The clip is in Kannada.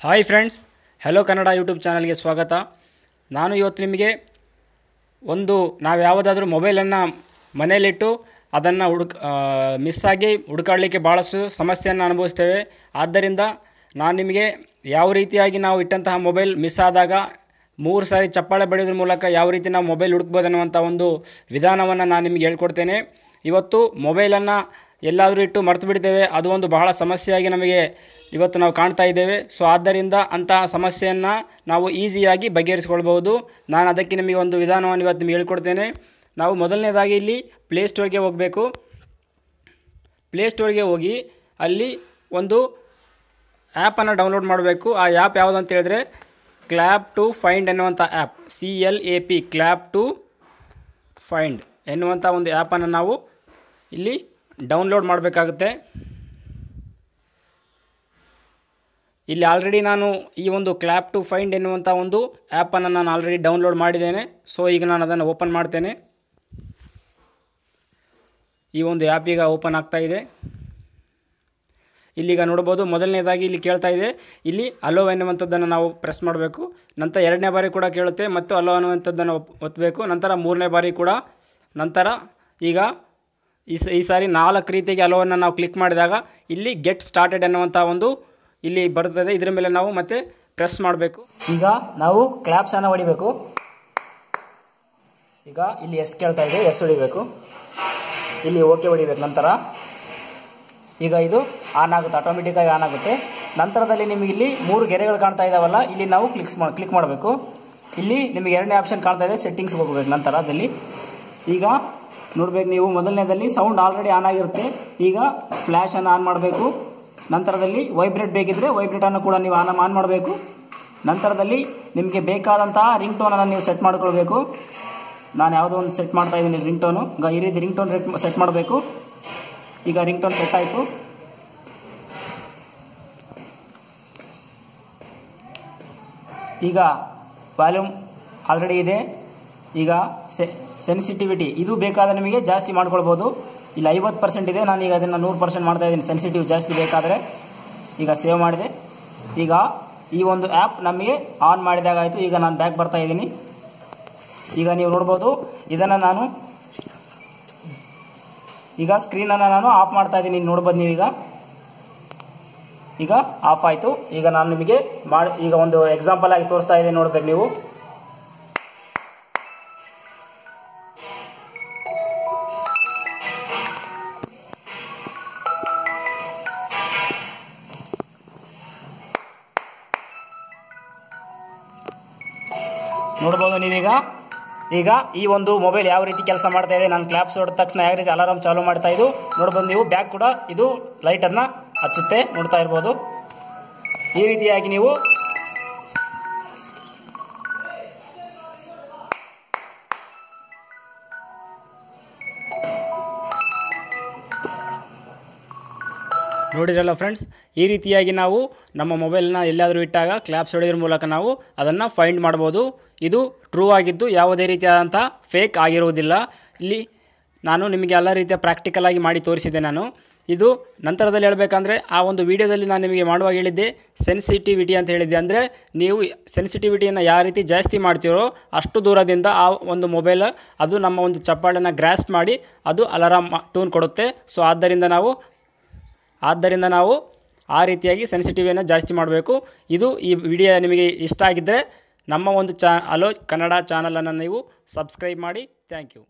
Hi friends hello Kannada YouTube ಚಾನಲ್ಗೆ ಸ್ವಾಗತ. ನಾನು ಇವತ್ತು ನಿಮಗೆ ಒಂದು ನಾವು ಯಾವುದಾದ್ರೂ ಮೊಬೈಲನ್ನು ಮನೆಯಲ್ಲಿಟ್ಟು ಅದನ್ನು ಹುಡುಕ್ ಮಿಸ್ ಆಗಿ ಹುಡುಕಾಡಲಿಕ್ಕೆ ಭಾಳಷ್ಟು ಸಮಸ್ಯೆಯನ್ನು ಅನುಭವಿಸ್ತೇವೆ. ಆದ್ದರಿಂದ ನಾನು ನಿಮಗೆ ಯಾವ ರೀತಿಯಾಗಿ ನಾವು ಇಟ್ಟಂತಹ ಮೊಬೈಲ್ ಮಿಸ್ ಆದಾಗ ಮೂರು ಸಾರಿ ಚಪ್ಪಾಳೆ ಬಡಿಯೋದ್ರ ಮೂಲಕ ಯಾವ ರೀತಿ ನಾವು ಮೊಬೈಲ್ ಹುಡುಕ್ಬೋದು ಅನ್ನುವಂಥ ಒಂದು ವಿಧಾನವನ್ನು ನಾನು ನಿಮಗೆ ಹೇಳ್ಕೊಡ್ತೇನೆ. ಇವತ್ತು ಮೊಬೈಲನ್ನು ಎಲ್ಲಾದರೂ ಇಟ್ಟು ಮರೆತು ಬಿಡ್ತೇವೆ ಅದು ಒಂದು ಬಹಳ ಸಮಸ್ಯೆಯಾಗಿ ನಮಗೆ ಇವತ್ತು ನಾವು ಕಾಣ್ತಾ ಇದ್ದೇವೆ. ಸೊ ಆದ್ದರಿಂದ ಅಂತಹ ಸಮಸ್ಯೆಯನ್ನು ನಾವು ಈಸಿಯಾಗಿ ಬಗೆಹರಿಸ್ಕೊಳ್ಬೋದು ನಾನು ಅದಕ್ಕೆ ನಿಮಗೆ ಒಂದು ವಿಧಾನವನ್ನು ಇವತ್ತು ನಿಮಗೆ ಹೇಳ್ಕೊಡ್ತೇನೆ. ನಾವು ಮೊದಲನೇದಾಗಿ ಇಲ್ಲಿ ಪ್ಲೇಸ್ಟೋರ್ಗೆ ಹೋಗಬೇಕು. ಪ್ಲೇಸ್ಟೋರ್ಗೆ ಹೋಗಿ ಅಲ್ಲಿ ಒಂದು ಆ್ಯಪನ್ನು ಡೌನ್ಲೋಡ್ ಮಾಡಬೇಕು. ಆ ಆ್ಯಪ್ ಯಾವುದು ಅಂತ ಹೇಳಿದ್ರೆ ಕ್ಲ್ಯಾಪ್ ಟು ಫೈಂಡ್ ಎನ್ನುವಂಥ app C L A P clap to find ಎನ್ನುವಂಥ ಒಂದು ಆ್ಯಪನ್ನು ನಾವು ಇಲ್ಲಿ ಡೌನ್ಲೋಡ್ ಮಾಡಬೇಕಾಗುತ್ತೆ. ಇಲ್ಲಿ ಆಲ್ರೆಡಿ ನಾನು ಈ ಒಂದು ಕ್ಲ್ಯಾಪ್ ಟು ಫೈಂಡ್ ಎನ್ನುವಂಥ ಒಂದು ಆ್ಯಪನ್ನು ನಾನು ಆಲ್ರೆಡಿ ಡೌನ್ಲೋಡ್ ಮಾಡಿದ್ದೇನೆ. ಸೊ ಈಗ ನಾನು ಅದನ್ನು ಓಪನ್ ಮಾಡ್ತೇನೆ. ಈ ಒಂದು ಆ್ಯಪ್ ಈಗ ಓಪನ್ ಆಗ್ತಾ ಇದೆ. ಇಲ್ಲಿಗ ನೋಡ್ಬೋದು ಮೊದಲನೇದಾಗಿ ಇಲ್ಲಿ ಕೇಳ್ತಾ ಇದೆ. ಇಲ್ಲಿ ಅಲೋ ಎನ್ನುವಂಥದ್ದನ್ನು ನಾವು ಪ್ರೆಸ್ ಮಾಡಬೇಕು. ನಂತರ ಎರಡನೇ ಬಾರಿ ಕೂಡ ಕೇಳುತ್ತೆ, ಮತ್ತು ಅಲೋ ಅನ್ನುವಂಥದ್ದನ್ನು ಒತ್ತಬೇಕು ನಂತರ ಮೂರನೇ ಬಾರಿ ಕೂಡ, ನಂತರ ಈಗ ಈ ಈ ಸಾರಿ ನಾಲ್ಕು ರೀತಿಗೆ ಅಲೋವನ್ನು ನಾವು ಕ್ಲಿಕ್ ಮಾಡಿದಾಗ, ಇಲ್ಲಿ ಗೆಟ್ ಸ್ಟಾರ್ಟೆಡ್ ಅನ್ನುವಂಥ ಒಂದು ಇಲ್ಲಿ ಬರ್ತದೆ. ಇದರ ಮೇಲೆ ನಾವು ಮತ್ತೆ ಪ್ರೆಸ್ ಮಾಡಬೇಕು. ಈಗ ನಾವು ಕ್ಲಾಪ್ಸನ್ನು ಹೊಡಿಬೇಕು. ಈಗ ಇಲ್ಲಿ ಎಸ್ ಕೇಳ್ತಾ ಇದೆ. ಎಸ್ ಹೊಡಿಬೇಕು. ಇಲ್ಲಿ ಓಕೆ ಹೊಡಿಬೇಕು ನಂತರ. ಈಗ ಇದು ಆನ್ ಆಗುತ್ತೆ. ಆಟೋಮೆಟಿಕ್ಕಾಗಿ ಆನ್ ಆಗುತ್ತೆ. ನಂತರದಲ್ಲಿ ನಿಮಗೆ ಇಲ್ಲಿ ಮೂರು ಗೆರೆಗಳು ಕಾಣ್ತಾ ಇದಾವಲ್ಲ, ಇಲ್ಲಿ ನಾವು ಕ್ಲಿಕ್ಸ್ ಕ್ಲಿಕ್ ಮಾಡಬೇಕು. ಇಲ್ಲಿ ನಿಮಗೆ ಎರಡನೇ ಆಪ್ಷನ್ ಕಾಣ್ತಾ ಇದೆ ಸೆಟ್ಟಿಂಗ್ಸ್ಗೆ ಹೋಗಬೇಕು ನಂತರ ಅದರಲ್ಲಿ. ಈಗ ನೋಡ್ಬೇಕು ನೀವು ಮೊದಲನೇದಲ್ಲಿ ಸೌಂಡ್ ಆಲ್ರೆಡಿ ಆನ್ ಆಗಿರುತ್ತೆ. ಈಗ ಫ್ಲ್ಯಾಶನ್ನು ಆನ್ ಮಾಡಬೇಕು. ನಂತರದಲ್ಲಿ ವೈಬ್ರೇಟ್ ಬೇಕಿದ್ದರೆ ವೈಬ್ರೇಟನ್ನು ಕೂಡ ನೀವು ಆನ್ ಆನ್ ಮಾಡಬೇಕು. ನಂತರದಲ್ಲಿ ನಿಮಗೆ ಬೇಕಾದಂತಹ ರಿಂಗ್ ಟೋನನ್ನು ನೀವು ಸೆಟ್ ಮಾಡಿಕೊಳ್ಬೇಕು. ನಾನು ಯಾವುದೋ ಒಂದು ಸೆಟ್ ಮಾಡ್ತಾ ಇದ್ದೀನಿ ರಿಂಗ್ ಟೋನು ಈಗ ಈ ರೀತಿ ರಿಂಗ್ ಟೋನ್ ಸೆಟ್ ಮಾಡಬೇಕು. ಈಗ ರಿಂಗ್ ಟೋನ್ ಸೆಟ್ ಆಯಿತು. ಈಗ ವಾಲ್ಯೂಮ್ ಆಲ್ರೆಡಿ ಇದೆ. ಈಗ ಸೆನ್ಸಿಟಿವಿಟಿ ಇದು ಬೇಕಾದ ನಿಮಗೆ ಜಾಸ್ತಿ ಮಾಡ್ಕೊಳ್ಬೋದು. ಇಲ್ಲಿ, ಐವತ್ತು ಪರ್ಸೆಂಟ್ ಇದೆ. ನಾನು ಈಗ ಅದನ್ನು ನೂರು ಪರ್ಸೆಂಟ್ ಮಾಡ್ತಾ ಇದ್ದೀನಿ. ಸೆನ್ಸಿಟಿವ್ ಜಾಸ್ತಿ ಬೇಕಾದರೆ ಈಗ ಸೇವ್ ಮಾಡಿದೆ. ಈಗ ಈ ಒಂದು ಆ್ಯಪ್ ನಮಗೆ ಆನ್ ಮಾಡಿದಾಗ ಆಯಿತು. ಈಗ ನಾನು ಬ್ಯಾಕ್ ಬರ್ತಾ ಇದ್ದೀನಿ. ಈಗ ನೀವು ನೋಡ್ಬೋದು, ಇದನ್ನು ನಾನು ಈಗ ಸ್ಕ್ರೀನನ್ನು ನಾನು ಆಫ್ ಮಾಡ್ತಾ ಇದ್ದೀನಿ. ನೋಡ್ಬೋದು ನೀವೀಗ. ಈಗ ಆಫ್ ಆಯಿತು. ಈಗ ನಾನು ನಿಮಗೆ ಮಾಡಿ ಈಗ ಒಂದು ಎಕ್ಸಾಂಪಲ್ ಆಗಿ ತೋರಿಸ್ತಾ ಇದ್ದೀನಿ ನೋಡ್ಬೇಕು ನೀವು. ನೋಡ್ಬೋದು ನೀವೀಗ. ಈಗ ಈ ಒಂದು ಮೊಬೈಲ್ ಯಾವ ರೀತಿ ಕೆಲಸ ಮಾಡ್ತಾ ಇದೆ ನಾನು ಕ್ಲಾಪ್ಸ್ ಹೊಡೆದ ತಕ್ಷಣ ಯಾವ ರೀತಿ ಅಲಾರಾಮ್ ಚಾಲೂ ಮಾಡ್ತಾ ಇದು. ನೋಡ್ಬೋದು ನೀವು ಬ್ಯಾಕ್ ಕೂಡ ಇದು ಲೈಟನ್ನು ಹಚ್ಚುತ್ತೆ ನೋಡ್ತಾ ಇರ್ಬೋದು. ಈ ರೀತಿಯಾಗಿ ನೀವು ನೋಡಿದ್ರಲ್ಲ ಫ್ರೆಂಡ್ಸ್ ಈ ರೀತಿಯಾಗಿ ನಾವು ನಮ್ಮ ಮೊಬೈಲ್ನ ಎಲ್ಲಾದರೂ ಇಟ್ಟಾಗ ಕ್ಲ್ಯಾಪ್ಸ್ ಹೊಡೆಯೋದ್ರ ಮೂಲಕ ನಾವು ಅದನ್ನು ಫೈಂಡ್ ಮಾಡ್ಬೋದು. ಇದು ಟ್ರೂ ಆಗಿದ್ದು ಯಾವುದೇ ರೀತಿಯಾದಂಥ ಫೇಕ್ ಆಗಿರುವುದಿಲ್ಲ. ಇಲ್ಲಿ ನಾನು ನಿಮಗೆ ಎಲ್ಲ ರೀತಿಯ ಪ್ರಾಕ್ಟಿಕಲ್ ಆಗಿ ಮಾಡಿ ತೋರಿಸಿದೆ ನಾನು. ಇದು ನಂತರದಲ್ಲಿ ಹೇಳಬೇಕಂದ್ರೆ, ಆ ಒಂದು ವಿಡಿಯೋದಲ್ಲಿ ನಾನು ನಿಮಗೆ ಮಾಡುವಾಗ ಹೇಳಿದ್ದೆ ಸೆನ್ಸಿಟಿವಿಟಿ ಅಂತ ಹೇಳಿದ್ದೆ. ಅಂದರೆ ನೀವು ಸೆನ್ಸಿಟಿವಿಟಿಯನ್ನು ಯಾವ ರೀತಿ ಜಾಸ್ತಿ ಮಾಡ್ತೀರೋ ಅಷ್ಟು ದೂರದಿಂದ ಆ ಒಂದು ಮೊಬೈಲ್ ಅದು ನಮ್ಮ ಒಂದು ಚಪ್ಪಾಳನ್ನು ಗ್ರಾಸ್ ಮಾಡಿ ಅದು ಅಲಾರಾಮ್ ಟೂನ್ ಕೊಡುತ್ತೆ. ಸೊ ಆದ್ದರಿಂದ ನಾವು ಆದ್ದರಿಂದ ನಾವು ಆ ರೀತಿಯಾಗಿ ಸೆನ್ಸಿಟಿವಿಯನ್ನು ಜಾಸ್ತಿ ಮಾಡಬೇಕು. ಇದು ಈ ವಿಡಿಯೋ ನಿಮಗೆ ಇಷ್ಟ ಆಗಿದ್ದರೆ ನಮ್ಮ ಒಂದು ಚಾ ಅಲೋ ಕನ್ನಡ ಚಾನಲನ್ನು ನೀವು ಸಬ್ಸ್ಕ್ರೈಬ್ ಮಾಡಿ. Thank you